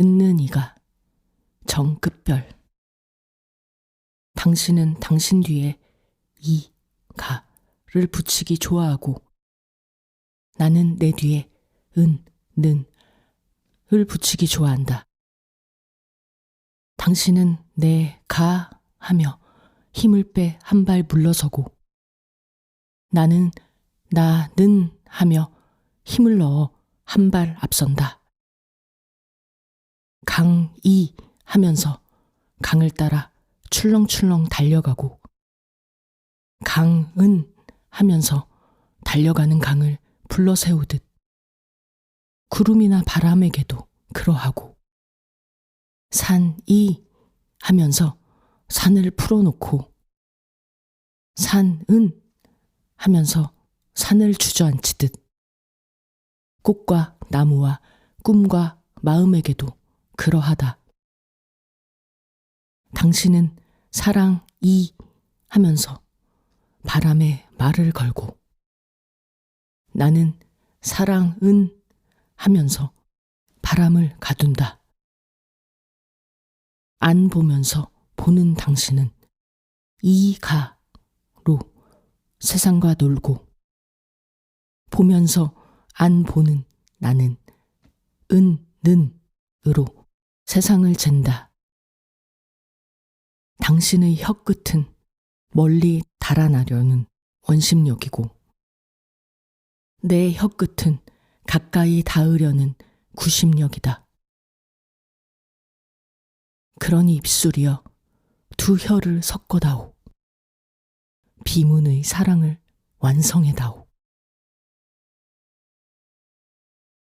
은는 이가 정급별 당신은 당신 뒤에 이, 가를 붙이기 좋아하고 나는 내 뒤에 은, 는 을 붙이기 좋아한다. 당신은 내, 가 하며 힘을 빼 한 발 물러서고 나는 나, 는 하며 힘을 넣어 한 발 앞선다. 강, 이 하면서 강을 따라 출렁출렁 달려가고 강은 하면서 달려가는 강을 불러 세우듯 구름이나 바람에게도 그러하고 산이 하면서 산을 풀어놓고 산은 하면서 산을 주저앉히듯 꽃과 나무와 꿈과 마음에게도 그러하다. 당신은 사랑 이 하면서 바람에 말을 걸고 나는 사랑 은 하면서 바람을 가둔다. 안 보면서 보는 당신은 이가로 세상과 놀고 보면서 안 보는 나는 은, 는으로 세상을 잰다. 당신의 혀끝은 멀리 달아나려는 원심력이고 내 혀끝은 가까이 닿으려는 구심력이다. 그러니 입술이여 두 혀를 섞어다오. 비문의 사랑을 완성해다오.